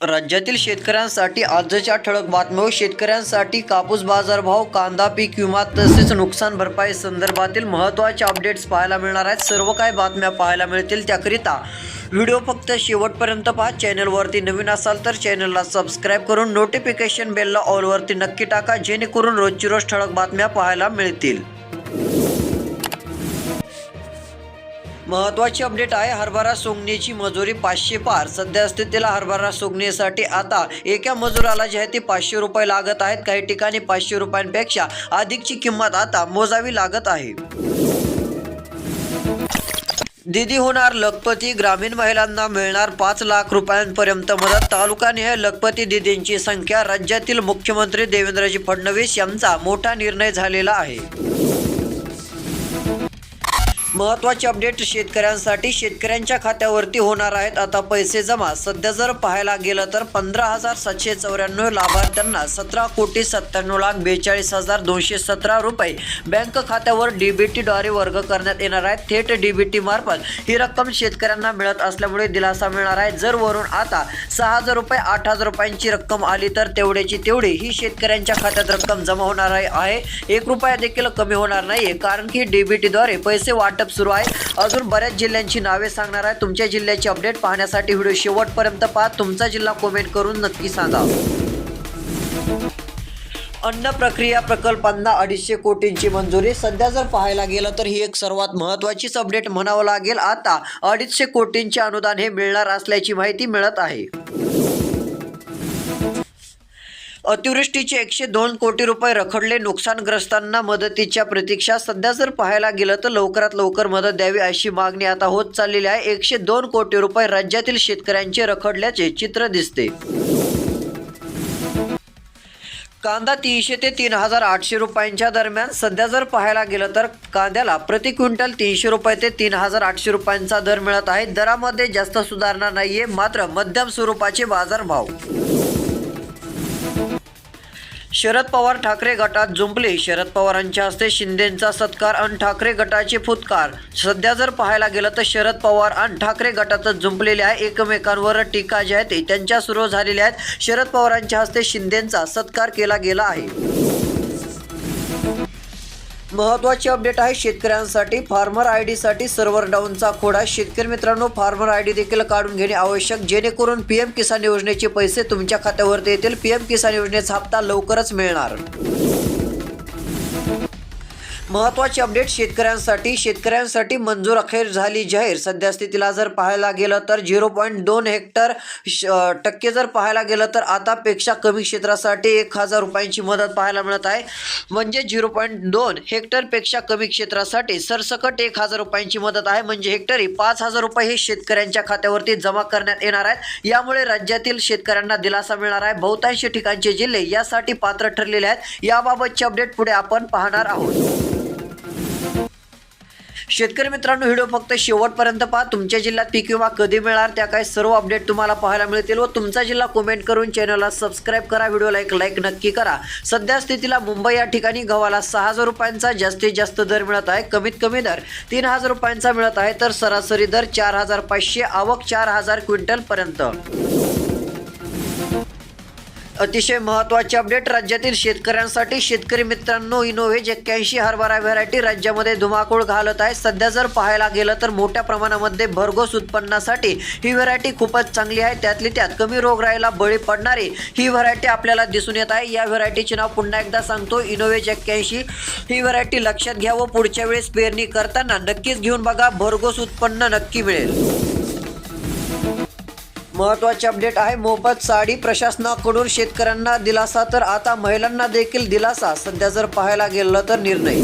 राज्यातील शेतकऱ्यांसाठी आजच्या ठळक बातम्या शेतकऱ्यांसाठी कापूस बाजारभाव कांदा पीक विमा तसेच नुकसान भरपाई संदर्भातील महत्त्वाचे अपडेट्स पाहायला मिळणार आहेत. सर्व काही बातम्या पाहायला मिळतील त्याकरिता व्हिडिओ फक्त शेवटपर्यंत पहा. चॅनलवरती नवीन असाल तर चॅनलला सबस्क्राईब करून नोटिफिकेशन बेलला ऑलवरती नक्की टाका जेणेकरून रोजची रोज ठळक बातम्या पाहायला मिळतील. महत्वाची अपडेट आहे हरभरा सोंगणीची मजुरी पाचशे पार. सध्या स्थितीला हरभरा सोंगणीसाठी आता एका मजुराला जे आहे ते पाचशे रुपये लागत आहेत. काही ठिकाणी पाचशे रुपयांपेक्षा अधिकची किंमत आता मोजावी लागत आहे. दिदी होणार लखपती. ग्रामीण महिलांना मिळणार पाच लाख रुपयांपर्यंत मदत. तालुकानिहाय लखपती दिदींची संख्या. राज्यातील मुख्यमंत्री देवेंद्रजी फडणवीस यांचा मोठा निर्णय झालेला आहे. महत्त्वाचे अपडेट शेतकऱ्यांसाठी. शेतकऱ्यांच्या खात्यावरती होणार आहेत. आता पैसे जमा. सध्या जर पाहायला गेलं तर पंधरा हजार सातशे चौऱ्याण्णव लाभार्थ्यांना सतरा कोटी सत्त्याण्णव लाख बेचाळीस हजार दोनशे सतरा रुपये बँक खात्यावर डीबीटीद्वारे वर्ग करण्यात येणार आहेत. थेट डीबीटी मार्फत ही रक्कम शेतकऱ्यांना मिळत असल्यामुळे दिलासा मिळणार आहे. जर वरून आता सहा हजार रुपये आठ हजार रुपयांची रक्कम आली तर तेवढ्याची तेवढी ही शेतकऱ्यांच्या खात्यात रक्कम जमा होणार आहे. आहे. एक रुपया देखील कमी होणार नाही कारण की डीबीटीद्वारे पैसे वाट वाटप सुरू आहे. अजून बऱ्याच जिल्ह्यांची नावे सांगणार आहे. तुमच्या जिल्ह्याची अपडेट पाहण्यासाठी व्हिडिओ शेवटपर्यंत पहा. तुमचा जिल्हा कमेंट करून नक्की सांगा. अन्न प्रक्रिया प्रकल्पांना अडीचशे कोटींची मंजुरी. सध्या जर पाहायला गेलं तर ही एक सर्वात महत्त्वाचीच अपडेट म्हणावं लागेल. आता अडीचशे कोटींचे अनुदान हे मिळणार असल्याची माहिती मिळत आहे. अतिवृष्टीचे एकशे दोन कोटी रुपये रखडले नुकसानग्रस्तांना मदतीच्या प्रतीक्षा. सध्या जर पाहायला गेलं तर लवकरात लवकर मदत द्यावी अशी मागणी आता होत चाललेली आहे. एकशे दोन कोटी रुपये राज्यातील शेतकऱ्यांचे रखडल्याचे चित्र दिसते. कांदा तीनशे ते तीन हजार आठशे रुपयांच्या दरम्यान. सध्या जर पाहायला गेलं तर कांद्याला प्रति क्विंटल तीनशे रुपये ते तीन हजार आठशे रुपयांचा दर मिळत आहे. दरामध्ये जास्त सुधारणा नाहीये मात्र मध्यम स्वरूपाचे बाजारभाव. शरद पवार ठाकरे गटात जुंपले. शरद पवारांच्या हस्ते शिंदेंचा सत्कार आणि ठाकरे गटाचे फुतकार सध्या जर पाहायला गेलं तर शरद पवार आणि ठाकरे गटातच जुंपलेले आहे. एकमेकांवर टीका जी आहे ते त्यांच्या सुरू झालेल्या आहेत. शरद पवारांच्या हस्ते शिंदेंचा सत्कार केला गेला आहे. महत्त्वाची अपडेट आहे शेतकऱ्यांसाठी फार्मर आय डीसाठी सर्व्हर डाऊनचा खोडा. शेतकरी मित्रांनो फार्मर आय डी देखील काढून घेणे आवश्यक जेणेकरून पी एम किसान योजनेचे पैसे तुमच्या खात्यावरती येतील. पी एम किसान योजनेचा हप्ता लवकरच मिळणार. महत्वाची अपडेट शेतकऱ्यांसाठी. शेतकऱ्यांसाठी मंजूर अखेर झाली जाहीर. सध्या स्थितीला जर पाहायला गेलं तर झिरो पॉईंट दोन हेक्टर श- टक्के जर पाहायला गेलं तर आतापेक्षा कमी क्षेत्रासाठी एक हजार रुपयांची मदत पाहायला मिळत आहे. म्हणजे झिरो पॉईंट दोन हेक्टरपेक्षा कमी क्षेत्रासाठी सरसकट एक हजार रुपयांची मदत आहे. म्हणजे हेक्टरी पाच हजार रुपये हे शेतकऱ्यांच्या खात्यावरती जमा करण्यात येणार आहेत. यामुळे राज्यातील शेतकऱ्यांना दिलासा मिळणार आहे. बहुतांश ठिकाणचे जिल्हे यासाठी पात्र ठरलेले आहेत. याबाबतचे अपडेट पुढे आपण पाहणार आहोत. शेतकरी मित्रांनो व्हिडिओ फक्त शेवटपर्यंत पहा. तुमच्या जिल्ह्यात पीक विमा कधी मिळणार त्या काही सर्व अपडेट तुम्हाला पाहायला मिळतील व तुमचा जिल्हा कमेंट करून चॅनलला सबस्क्राईब करा. व्हिडिओला एक लाईक नक्की करा. सध्या स्थितीला मुंबई या ठिकाणी गव्हाला सहा हजार रुपयांचा जास्तीत जास्त दर मिळत आहे. कमीत कमी दर तीन हजार रुपयांचा मिळत आहे. तर सरासरी दर चार हजार पाचशे आवक चार हजार क्विंटलपर्यंत. अतिशय महत्त्वाचे अपडेट राज्यातील शेतकऱ्यांसाठी शेतकरी मित्रांनो इनोव्हेज एक्क्याऐंशी हरभरा व्हरायटी राज्यामध्ये धुमाकूळ घालत आहे. सध्या जर पाहायला गेलं तर मोठ्या प्रमाणामध्ये भरघोस उत्पन्नासाठी ही व्हरायटी खूपच चांगली आहे. त्यातली त्यात कमी रोगराईला बळी पडणारी ही व्हरायटी आपल्याला दिसून येत आहे. या व्हरायटीचे नाव पुन्हा एकदा सांगतो. इनोव्हेज एक्क्याऐंशी ही व्हरायटी लक्षात घ्या व पुढच्या वेळेस पेरणी करताना नक्कीच घेऊन बघा. भरघोस उत्पन्न नक्की मिळेल. महत्त्वाचे अपडेट आहे. मोफत साडी प्रशासनाकडून शेतकऱ्यांना दिलासा तर आता महिलांना देखील दिलासा. सध्या जर पाहायला गेलं तर निर्णय.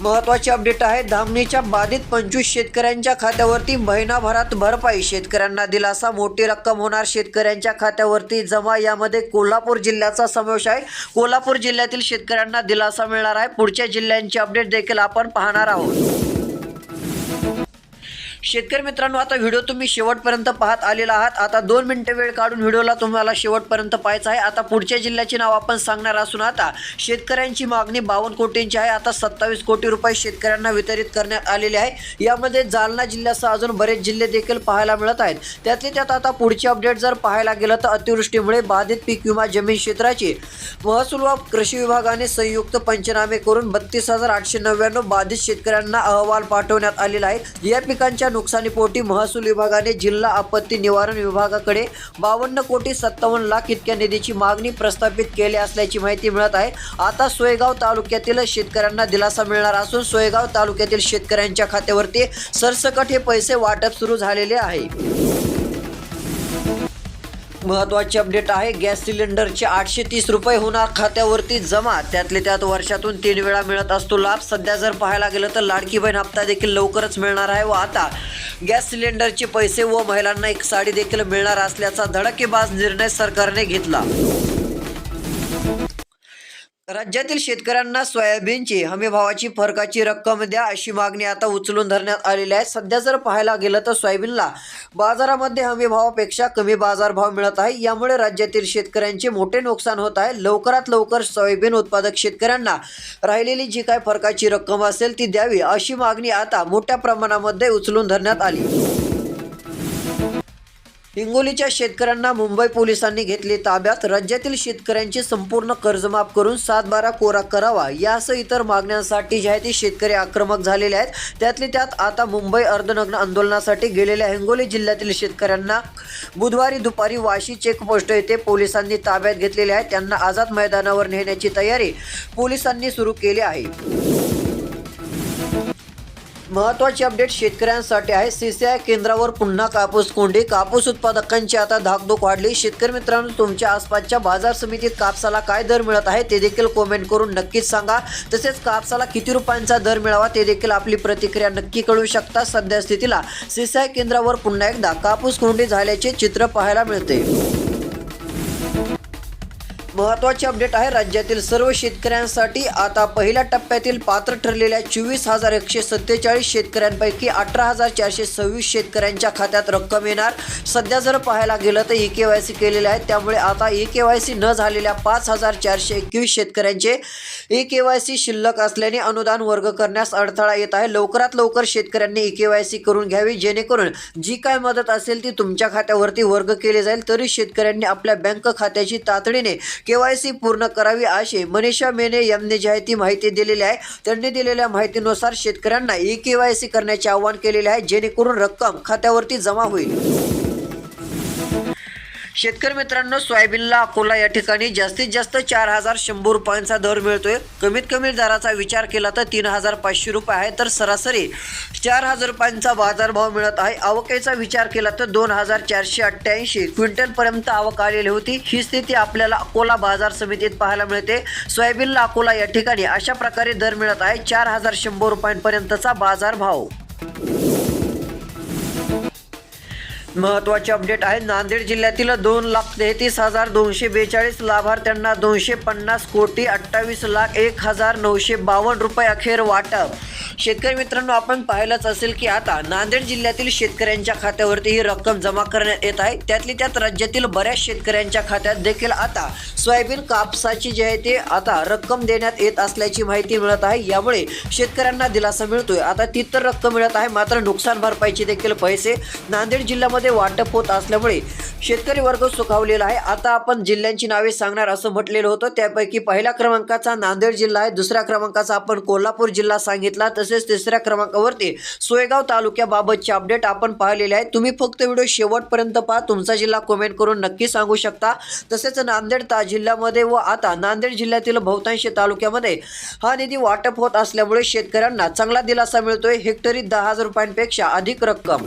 महत्त्वाचे अपडेट आहे धामणीच्या बाधित पंचवीस शेतकऱ्यांच्या खात्यावरती महिनाभरात भरपाई. शेतकऱ्यांना दिलासा मोठी रक्कम होणार. शेतकऱ्यांच्या खात्यावरती जमा यामध्ये कोल्हापूर जिल्ह्याचा समावेश आहे. कोल्हापूर जिल्ह्यातील शेतकऱ्यांना दिलासा मिळणार आहे. पुढच्या जिल्ह्यांची अपडेट देखील आपण पाहणार आहोत. शेतकरी मित्रांनो आता व्हिडिओ तुम्ही शेवटपर्यंत पाहत आलेला आहात. आता दोन मिनिटं वेळ काढून व्हिडिओला तुम्हाला शेवटपर्यंत पाहायचं आहे. आता पुढच्या जिल्ह्याचे नाव आपण सांगणार असून आता शेतकऱ्यांची मागणी बावन्न कोटींची आहे. आता सत्तावीस कोटी रुपये शेतकऱ्यांना वितरित करण्यात आलेले आहे. यामध्ये जालना जिल्ह्यासह अजून बरेच जिल्हे देखील पाहायला मिळत आहेत. त्यातले त्यात आता पुढची अपडेट जर पाहायला गेलं तर अतिवृष्टीमुळे बाधित पीक विमा जमीन क्षेत्राची महसूल व कृषी विभागाने संयुक्त पंचनामे करून बत्तीस हजार आठशे नव्याण्णव बाधित शेतकऱ्यांना अहवाल पाठवण्यात आलेला आहे. या पिकांच्या नुकसानीपोटी महसूल विभागाने जिल्हा आपत्ती निवारण विभागाकडे बावन्न कोटी सत्तावन्न लाख इतक्या निधीची मागणी प्रस्थापित केली असल्याची माहिती मिळत आहे. आता सोयगाव तालुक्यातील शेतकऱ्यांना दिलासा मिळणार असून सोयगाव तालुक्यातील शेतकऱ्यांच्या खात्यावरती सरसकट हे पैसे वाटप सुरू झालेले आहे. महत्वाची अपडेट आहे. गॅस सिलेंडरचे आठशे तीस रुपये होणार खात्यावरती जमा. त्यातले त्यात वर्षातून तीन वेळा मिळत असतो लाभ. सध्या जर पाहायला गेलं तर लाडकी बहीण हप्ता देखील लवकरच मिळणार आहे. व आता गॅस सिलेंडरचे पैसे व महिलांना एक साडी देखील मिळणार असल्याचा धडकेबाज निर्णय सरकारने घेतला. राज्यातील शेतकऱ्यांना सोयाबीनची हमीभावाची फरकाची रक्कम द्या अशी मागणी आता उचलून धरण्यात आलेली आहे. सध्या जर पाहायला गेलं तर सोयाबीनला बाजारामध्ये हमीभावापेक्षा कमी बाजारभाव मिळत आहे. यामुळे राज्यातील शेतकऱ्यांचे मोठे नुकसान होत आहे. लवकरात लवकर सोयाबीन उत्पादक शेतकऱ्यांना राहिलेली जी काय फरकाची रक्कम असेल ती द्यावी अशी मागणी आता मोठ्या प्रमाणामध्ये उचलून धरण्यात आली. हिंगोलीच्या शेतकऱ्यांना मुंबई पोलिसांनी घेतले ताब्यात. राज्यातील शेतकऱ्यांचे संपूर्ण कर्जमाफ करून सातबारा कोरा करावा यासह इतर मागण्यांसाठी जे आहे ते शेतकरी आक्रमक झालेले आहेत. त्यातले त्यात आता मुंबई अर्धनग्न आंदोलनासाठी गेलेल्या हिंगोली जिल्ह्यातील शेतकऱ्यांना बुधवारी दुपारी वाशी चेकपोस्ट येथे पोलिसांनी ताब्यात घेतलेले आहे त्यांना आझाद मैदानावर नेण्याची तयारी पोलिसांनी सुरू केली आहे. महत्वाची अपडेट शेतकऱ्यांसाठी आहे. सीसीआय केंद्रावर पुन्हा कापूस कोंडी. कापूस उत्पादकांची आता धाकधूक वाढली. शेतकरी मित्रांनो तुमच्या आसपासच्या बाजार समितीत कापसाला काय दर मिळत आहे ते देखील कॉमेंट करून नक्कीच सांगा. तसेच कापसाला किती रुपयांचा दर मिळावा ते देखील आपली प्रतिक्रिया नक्की कळू शकता सध्या स्थितीला. सीसीआय केंद्रावर पुन्हा एकदा कापूस कोंडी झाल्याचे चित्र पाहायला मिळते. महत्त्वाचे अपडेट आहे. राज्यातील सर्व शेतकऱ्यांसाठी आता पहिल्या टप्प्यातील पात्र ठरलेल्या चोवीस हजार एकशे सत्तेचाळीस शेतकऱ्यांपैकी अठरा हजार चारशे सव्वीस शेतकऱ्यांच्या खात्यात रक्कम येणार. सध्या जर पाहायला गेलं तर ई के वाय सी केलेले आहे त्यामुळे आता ई के वाय सी न झालेल्या पाच हजार चारशे एकवीस शेतकऱ्यांचे ई के वाय सी शिल्लक असल्याने अनुदान वर्ग करण्यास अडथळा येत आहे. लवकरात लवकर शेतकऱ्यांनी ई के वाय सी करून घ्यावी जेणेकरून जी काय मदत असेल ती तुमच्या खात्यावरती वर्ग केली जाईल. तरी शेतकऱ्यांनी आपल्या बँक खात्याची तातडीने केवायसी पूर्ण करावी अशी मनीषा मेने यांनी जी ती माहिती दिलेली आहे. त्यांनी दिलेल्या माहितीनुसार शेतकऱ्यांना ई केवायसी करण्याचे आवाहन केलेले आहे जेणेकरून रक्कम खात्यावरती जमा होईल. शेतकरी मित्रांनो सोयाबीनला अकोला या ठिकाणी जास्तीत जास्त चार हजार शंभर रुपयांचा दर मिळतोय. कमीत कमी दराचा विचार केला तर तीन हजार पाचशे रुपये आहे. तर सरासरी चार हजार रुपयांचा बाजारभाव मिळत आहे. आवकेचा विचार केला तर दोन हजार चारशे अठ्ठ्याऐंशी क्विंटलपर्यंत आवक आलेली होती. ही स्थिती आपल्याला अकोला बाजार समितीत पाहायला मिळते. सोयाबीनला अकोला या ठिकाणी अशा प्रकारे दर मिळत आहे. चार हजार शंभर रुपयांपर्यंतचा बाजारभाव. महत्त्वाचे अपडेट आहे. नांदेड जिल्ह्यातील दोन लाख तेहतीस हजार दोनशे बेचाळीस लाभार्थ्यांना दोनशे पन्नास कोटी अठ्ठावीस लाख एक हजार नऊशे बावन्न रुपये अखेर वाटप. शेतकरी मित्रांनो आपण पाहिलंच असेल की आता नांदेड जिल्ह्यातील शेतकऱ्यांच्या खात्यावरती ही रक्कम जमा करण्यात येत आहे. त्यातली त्यात राज्यातील बऱ्याच शेतकऱ्यांच्या खात्यात देखील आता सोयाबीन कापसाची जी आहे ते आता रक्कम देण्यात येत असल्याची माहिती मिळत आहे. यामुळे शेतकऱ्यांना दिलासा मिळतोय. आता ती तर रक्कम मिळत आहे मात्र नुकसान भरपाईचे देखील पैसे नांदेड जिल्ह्यामध्ये वाटप होत असल्यामुळे शेतकरी वर्ग सुखावलेला आहे. आता आपण जिल्ह्यांची नावे सांगणार असं म्हटलेलं होतं. त्यापैकी पहिल्या क्रमांकाचा नांदेड जिल्हा आहे. दुसऱ्या क्रमांकाचा आपण कोल्हापूर जिल्हा सांगितला. तसेच तिसऱ्या क्रमांकावरती सोयगाव तालुक्याबाबतचे अपडेट आपण पाहिलेले आहे. तुम्ही फक्त व्हिडिओ शेवटपर्यंत पहा. तुमचा जिल्हा कमेंट करून नक्की सांगू शकता. तसेच नांदेड ता जिल्ह्यामध्ये व आता नांदेड जिल्ह्यातील बहुतांश तालुक्यामध्ये हा निधी वाटप होत असल्यामुळे शेतकऱ्यांना चांगला दिलासा मिळतोय. हेक्टरी दहा हजार रुपयांपेक्षा अधिक रक्कम.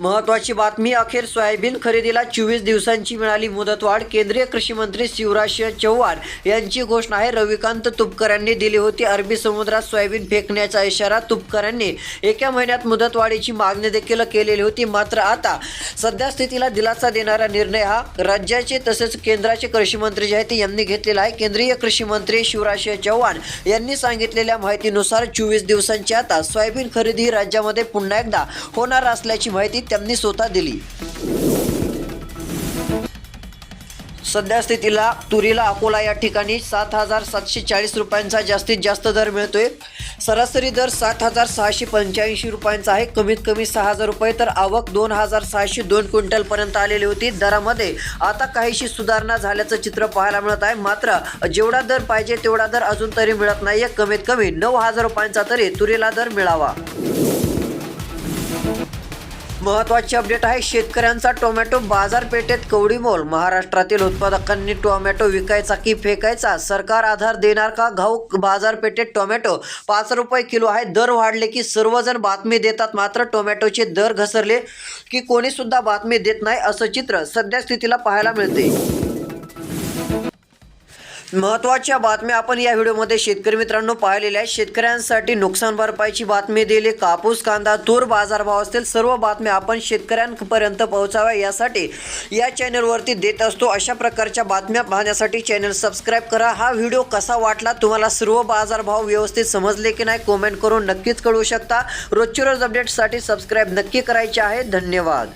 महत्वाची बातमी अखेर सोयाबीन खरेदीला चोवीस दिवसांची मिळाली मुदतवाढ. केंद्रीय कृषी मंत्री शिवराज सिंह चौहान यांची घोषणा आहे. रविकांत तुपकरांनी दिली होती. अरबी समुद्रात सोयाबीन फेकण्याचा इशारा तुपकरांनी एका महिन्यात मुदतवाढीची मागणी देखील केलेली होती. मात्र आता सध्या स्थितीला दिलासा देणारा निर्णय हा राज्याचे तसेच केंद्राचे कृषी मंत्री जे आहेत यांनी घेतलेला आहे. केंद्रीय कृषी मंत्री शिवराज सिंह चौहान यांनी सांगितलेल्या माहितीनुसार चोवीस दिवसांची आता सोयाबीन खरेदी ही राज्यामध्ये पुन्हा एकदा होणार असल्याची माहिती त्यांनी स्वतः दिली. सध्या स्थितीला तुरीला अकोला या ठिकाणी सात हजार सातशे चाळीस रुपयांचा जास्तीत जास्त दर मिळतोय. सरासरी दर सात हजार सहाशे पंच्याऐंशी रुपयांचा आहे. कमीत कमी सहा हजार रुपये तर आवक दोन हजार सहाशे दोन क्विंटलपर्यंत आलेली होती. दरामध्ये आता काहीशी सुधारणा झाल्याचं चित्र पाहायला मिळत आहे. मात्र जेवढा दर पाहिजे तेवढा दर अजून तरी मिळत नाहीये. कमीत कमी नऊ हजार रुपयांचा तरी तुरीला दर मिळावा. महत्वाची अपडेट आहे शेतकऱ्यांचा टोमॅटो बाजारपेठेत कवडी मोल. महाराष्ट्रातील उत्पादकांनी टोमॅटो विकायचा की फेकायचा? सरकार आधार देणार का? घाऊक बाजारपेठेत टोमॅटो पाच रुपये किलो आहे. दर वाढले की सर्वजण बातमी देतात. मात्र टोमॅटोचे दर घसरले की कोणीसुद्धा बातमी देत नाही असं चित्र सध्या स्थितीला पाहायला मिळते. महत्त्वाच्या बातम्या आपण या व्हिडिओमध्ये शेतकरी मित्रांनो पाहिलेल्या आहेत. शेतकऱ्यांसाठी नुकसान भरपाईची बातमी दिली. कापूस कांदा तूर बाजारभाव असतील सर्व बातम्या आपण शेतकऱ्यांपर्यंत पोहोचाव्या यासाठी या चॅनलवरती देत असतो. अशा प्रकारच्या बातम्या पाहण्यासाठी चॅनल सबस्क्राईब करा. हा व्हिडिओ कसा वाटला तुम्हाला सर्व बाजारभाव व्यवस्थित समजले की नाही कॉमेंट करून नक्कीच कळू शकता. रोजची रोज अपडेटसाठी सबस्क्राईब नक्की करायचे आहे. धन्यवाद.